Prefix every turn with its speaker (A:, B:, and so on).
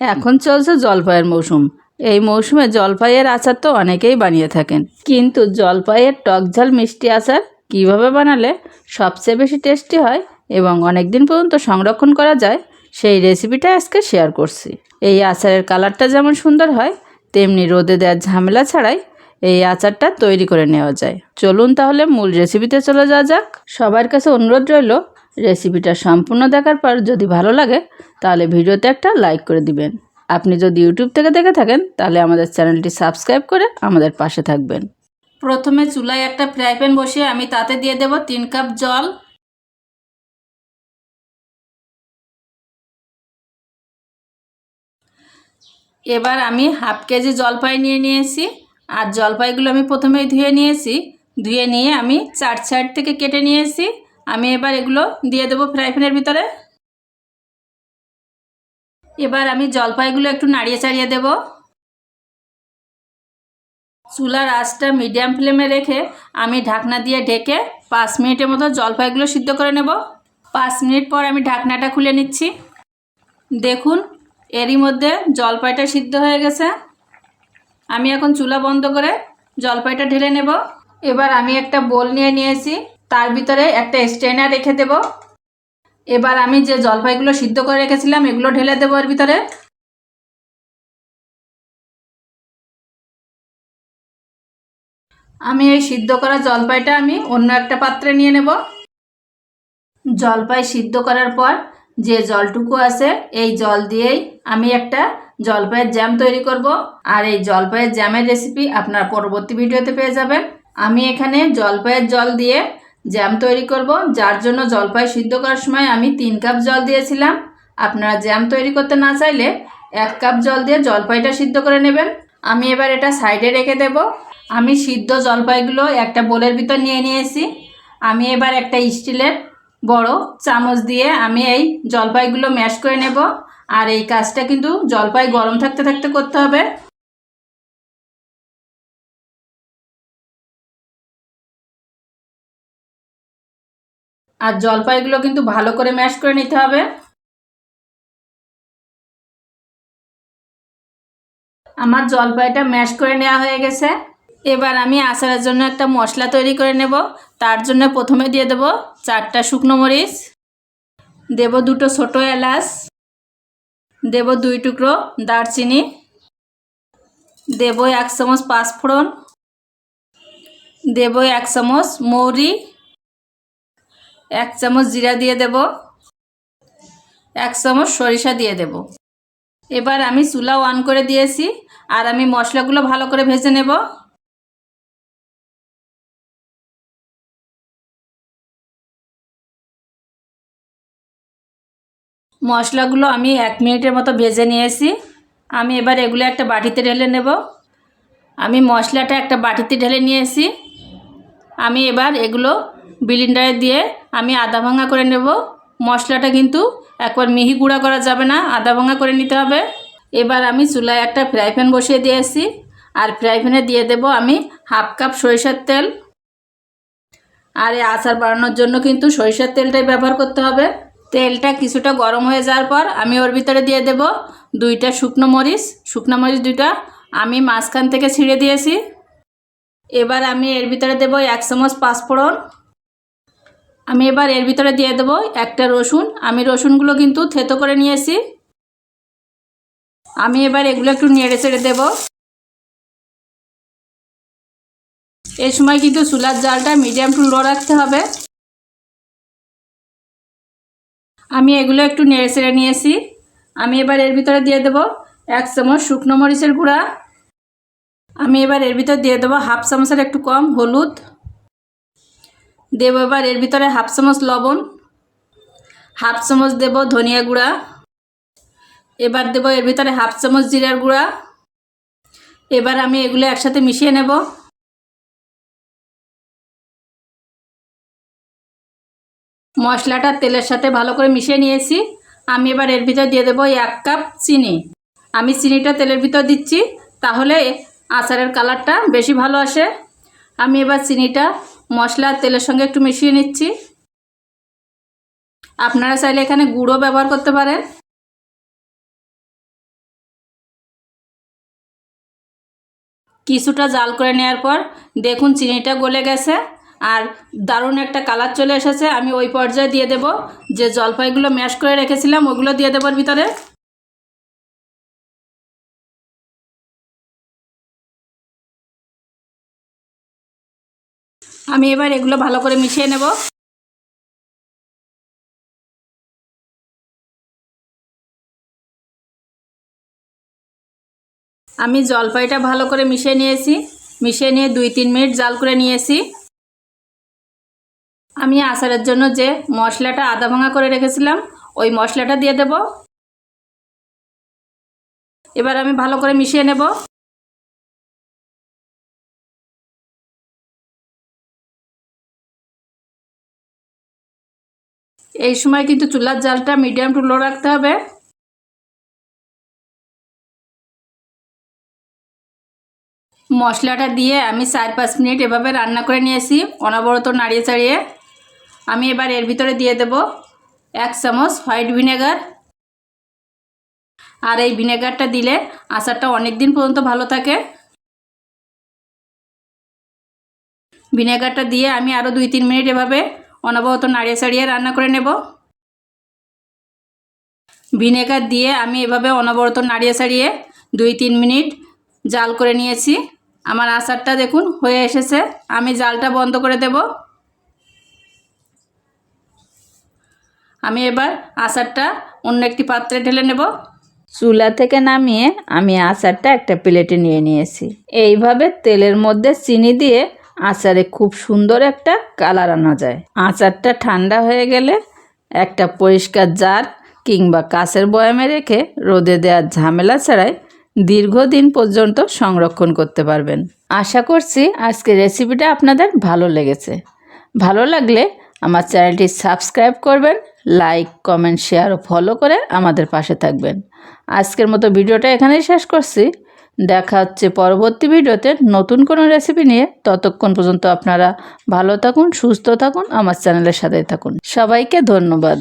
A: এখন চলছে জলপাইয়ের মৌসুম। এই মৌসুমে জলপাইয়ের আচার তো অনেকেই বানিয়ে থাকেন। কিন্তু জলপাইয়ের টক ঝাল মিষ্টি আচার কীভাবে বানালে সবচেয়ে বেশি টেস্টি হয় এবং অনেক দিন পর্যন্ত সংরক্ষণ করা যায়, সেই রেসিপিটা আজকে শেয়ার করছি। এই আচারের কালারটা যেমন সুন্দর হয়, তেমনি রোদে দেওয়ার ঝামেলা ছাড়াই এই আচারটা তৈরি করে নেওয়া যায়। চলুন তাহলে মূল রেসিপিতে চলে যাওয়া যাক। সবার কাছে অনুরোধ রইল রেসিপিটা সম্পূর্ণ দেখার পর যদি ভালো লাগে, তাহলে ভিডিওতে একটা লাইক করে দিবেন। আপনি যদি ইউটিউব থেকে দেখে থাকেন, তাহলে আমাদের চ্যানেলটি সাবস্ক্রাইব করে আমাদের পাশে থাকবেন। প্রথমে চুলায় একটা ফ্রাই প্যান বসিয়ে আমি তাতে দিয়ে দেব তিন কাপ জল। এবার আমি হাফ কেজি জলপাই নিয়ে নিয়েছি। আর জলপাইগুলো আমি প্রথমেই ধুয়ে নিয়েছি। ধুয়ে নিয়ে আমি চার সাইড থেকে কেটে নিয়েছি। আমি এবার এগুলো দিয়ে দেবো ফ্রাই প্যানের ভিতরে। এবার আমি জলপাইগুলো একটু নাড়িয়ে চাড়িয়ে দেব। চুলার আঁচটা মিডিয়াম ফ্লেমে রেখে আমি ঢাকনা দিয়ে ঢেকে পাঁচ মিনিটের মতো জলপাইগুলো সিদ্ধ করে নেব। পাঁচ মিনিট পর আমি ঢাকনাটা খুলে নিচ্ছি। দেখুন, এরই মধ্যে জলপাইটা সিদ্ধ হয়ে গেছে। আমি এখন চুলা বন্ধ করে জলপাইটা ঢেলে নেব। এবার আমি একটা বোল নিয়ে নিয়েছি। তার ভিতরে একটা স্ট্রেনার রেখে দেব। এবার আমি যে জলপাইগুলো সিদ্ধ করে রেখেছিলাম, এগুলো ঢেলে দেবো এর ভিতরে। আমি এই সিদ্ধ করা জলপাইটা আমি অন্য একটা পাত্রে নিয়ে নেব। জলপাই সিদ্ধ করার পর যে জলটুকু আছে, এই জল দিয়েই আমি একটা জলপাইয়ের জ্যাম তৈরি করব। আর এই জলপাইয়ের জ্যামের রেসিপি আপনার পরবর্তী ভিডিওতে পেয়ে যাবেন। আমি এখানে জলপাইয়ের জল দিয়ে জ্যাম তৈরি করব, যার জন্য জলপাই সিদ্ধ করার সময় আমি তিন কাপ জল দিয়েছিলাম। আপনারা জ্যাম তৈরি করতে না চাইলে এক কাপ জল দিয়ে জলপাইটা সিদ্ধ করে নেবেন। আমি এবার এটা সাইডে রেখে দেব। আমি সিদ্ধ জলপাইগুলো একটা বোলের ভিতর নিয়ে নিয়েছি। আমি এবার একটা স্টিলের বড় চামচ দিয়ে আমি এই জলপাইগুলো ম্যাশ করে নেব। আর এই কাজটা কিন্তু জলপাই গরম থাকতে থাকতে করতে হবে। আর জলপাইগুলো কিন্তু ভালো করে ম্যাশ করে নিতে হবে। আমার জলপাইটা ম্যাশ করে নেওয়া হয়ে গেছে। এবার আমি আচারের জন্য একটা মশলা তৈরি করে নেব। তার জন্য প্রথমে দিয়ে দেব চারটা শুকনো মরিচ। দেব দুটো ছোটো এলাচ। দেব দুই টুকরো দারচিনি। দেব এক চামচ পাঁচফোড়ন। দেব এক চামচ মৌরি। এক চামচ জিরা দিয়ে দেব। এক চামচ সরিষা দিয়ে দেব। এবার আমি চুলা অন করে দিয়েছি আর আমি মশলাগুলো ভালো করে ভেজে নেব। মশলাগুলো আমি এক মিনিটের মতো ভেজে নিয়েছি। আমি এবার এগুলো একটা বাটিতে ঢেলে নেব। আমি মশলাটা একটা বাটিতে ঢেলে নিয়েছি। আমি এবার এগুলো বিলিন্ডারে দিয়ে আমি আদা ভাঙা করে নেব। মশলাটা কিন্তু একবার মিহি গুঁড়া করা যাবে না, আদা ভাঙা করে নিতে হবে। এবার আমি চুলায় একটা ফ্রাই প্যান বসিয়ে দিয়েছি। আর ফ্রাই প্যানে দিয়ে দেব আমি হাফ কাপ সরিষার তেল। আর এই আচার বানানোর জন্য কিন্তু সরিষার তেলটাই ব্যবহার করতে হবে। তেলটা কিছুটা গরম হয়ে যাওয়ার পর আমি ওর ভিতরে দিয়ে দেব দুইটা শুকনো মরিচ। শুকনো মরিচ দুইটা আমি মাঝখান থেকে ছিঁড়ে দিয়েছি। এবার আমি এর ভিতরে দেব এক চামচ পাঁচফোড়ন। আমি এবার এর ভিতরে দিয়ে দেবো একটা রসুন। আমি রসুনগুলো কিন্তু থেতো করে নিয়েছি। আমি এবার এগুলো একটু নেড়ে চেড়ে দেব। এই সময় কিন্তু চুলার জালটা মিডিয়াম টু লো রাখতে হবে। আমি এগুলো একটু নেড়ে চেড়ে নিয়েছি। আমি এবার এর ভিতরে দিয়ে দেব এক চামচ শুকনো মরিচের গুঁড়া। আমি এবার এর ভিতরে দিয়ে দেবো হাফ চামচের একটু কম হলুদ। দেব এবার, এর ভিতরে হাফ চামচ লবণ, হাফ চামচ দেব ধনিয়া গুঁড়া, এবার দেব এর ভিতরে হাফ চামচ জিরার গুঁড়া, এবার আমি এগুলো একসাথে মিশিয়ে নেব। মশলাটা তেলের সাথে ভালো করে মিশিয়ে নিয়েছি। আমি এবার এর ভিতর দিয়ে দেবো এক কাপ চিনি। আমি চিনিটা তেলের ভিতর দিচ্ছি, তাহলে আচারের কালারটা বেশি ভালো আসে। আমি এবার চিনিটা মশলা আর তেলের সঙ্গে একটু মিশিয়ে নিচ্ছি। আপনারা চাইলে এখানে গুঁড়ো ব্যবহার করতে পারেন। কিছুটা জাল করে নেওয়ার পর দেখুন চিনিটা গলে গেছে আর দারুণ একটা কালার চলে এসেছে। আমি ওই পর্যায়ে দিয়ে দেব। যে জলপাইগুলো ম্যাশ করে রেখেছিলাম, ওগুলো দিয়ে দেবার ভিতরে। আমি এবার এগুলো ভালো করে মিশিয়ে নেব। আমি জলপাইটা ভালো করে মিশিয়ে নিয়েছি। মিশিয়ে নিয়ে দুই তিন মিনিট জাল করে নিয়েছি। আমি আচারের জন্য যে মশলাটা আদা ভাঙা করে রেখেছিলাম, ওই মশলাটা দিয়ে দেব। এবার আমি ভালো করে মিশিয়ে নেব। এই সময় কিন্তু চুলার জালটা মিডিয়াম টু লো রাখতে হবে। মশলাটা দিয়ে আমি চার পাঁচ মিনিট এভাবে রান্না করে নিয়েছি, অনবরত নাড়িয়ে চাড়িয়ে। আমি এবার এর ভিতরে দিয়ে দেব এক চামচ হোয়াইট ভিনেগার। আর এই ভিনেগারটা দিলে আচারটা অনেক দিন পর্যন্ত ভালো থাকে। ভিনেগারটা দিয়ে আমি আরও দুই তিন মিনিট এভাবে অনবরত নাড়িয়ে চাড়িয়ে রান্না করে নেব। ভিনেগার দিয়ে আমি এভাবে অনবরত নাড়িয়ে চাড়িয়ে দুই তিন মিনিট জাল করে নিয়েছি। আমার আচারটা দেখুন হয়ে এসেছে। আমি জালটা বন্ধ করে দেব। আমি এবার আচারটা অন্য একটি পাত্রে ঢেলে নেব।
B: চুলা থেকে নামিয়ে আমি আচারটা একটা প্লেটে নিয়ে নিয়েছি। এইভাবে তেলের মধ্যে চিনি দিয়ে আচারে খুব সুন্দর একটা কালার আনা যায়। আচারটা ঠান্ডা হয়ে গেলে একটা পরিষ্কার জার কিংবা কাঁচের বয়ামে রেখে রোদে দেওয়ার ঝামেলা ছাড়াই দীর্ঘদিন পর্যন্ত সংরক্ষণ করতে পারবেন। আশা করছি আজকে রেসিপিটা আপনাদের ভালো লেগেছে। ভালো লাগলে আমার চ্যানেলটি সাবস্ক্রাইব করবেন, লাইক, কমেন্ট, শেয়ার ও ফলো করে আমাদের পাশে থাকবেন। আজকের মতো ভিডিওটা এখানেই শেষ করছি। দেখা হচ্ছে পরবর্তী ভিডিওতে নতুন কোনো রেসিপি নিয়ে। ততক্ষণ পর্যন্ত আপনারা ভালো থাকুন, সুস্থ থাকুন, আমার চ্যানেলের সাথে থাকুন। সবাইকে ধন্যবাদ।